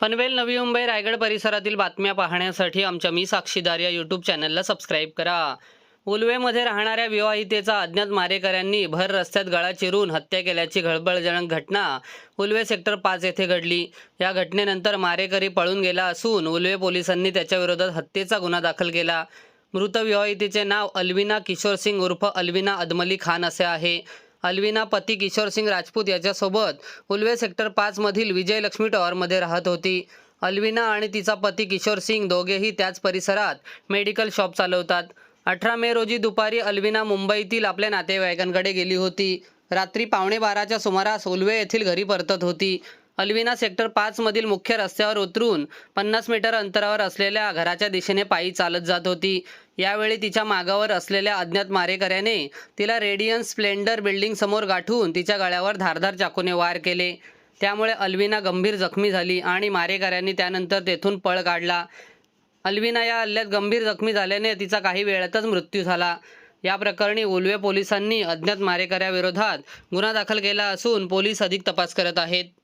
पनवेल नवी मुंबई रायगड परिसरातील बातम्या पाहण्यासाठी आमच्या मी साक्षीदार या यूट्यूब चॅनलला सबस्क्राईब करा. उलवेमध्ये राहणाऱ्या विवाहितेचा अज्ञात मारेकऱ्यांनी भर रस्त्यात गळा चिरून हत्या केल्याची खळबळजनक घटना उलवे सेक्टर पाच येथे घडली. या घटनेनंतर मारेकरी पळून गेला असून उलवे पोलिसांनी त्याच्याविरोधात हत्येचा गुन्हा दाखल केला. मृत विवाहितेचे नाव अल्विना किशोर सिंग उर्फ अल्विना अदमली खान असे आहे. अल्विना पती किशोर सिंग राजपूत याच्यासोबत उल्वे सेक्टर पाचमधील विजयलक्ष्मी टॉवरमध्ये राहत होती. अल्विना आणि तिचा पती किशोर सिंग दोघेही त्याच परिसरात मेडिकल शॉप चालवतात. अठरा मे रोजी दुपारी अल्विना मुंबईतील आपल्या नातेवाईकांकडे गेली होती. रात्री पावणे बाराच्या सुमारास उल्वे येथील घरी परतत होती. अल्विना सेक्टर पाचमधील मुख्य रस्त्यावर उतरून पन्नास मीटर अंतरावर असलेल्या घराच्या दिशेने पायी चालत जात होती. यावेळी तिच्या मागावर असलेल्या अज्ञात मारेकऱ्याने तिला रेडियन स्प्लेंडर बिल्डिंग समोर गाठून तिच्या गळ्यावर धारधार चाकूने वार केले. त्यामुळे अल्विना गंभीर जखमी झाली आणि मारेकऱ्यांनी त्यानंतर तेथून पळ काढला. अल्विना या हल्ल्यात गंभीर जखमी झाल्याने तिचा काही वेळातच मृत्यू झाला. या प्रकरणी उलवे पोलिसांनी अज्ञात मारेकऱ्याविरोधात गुन्हा दाखल केला असून पोलीस अधिक तपास करत आहेत.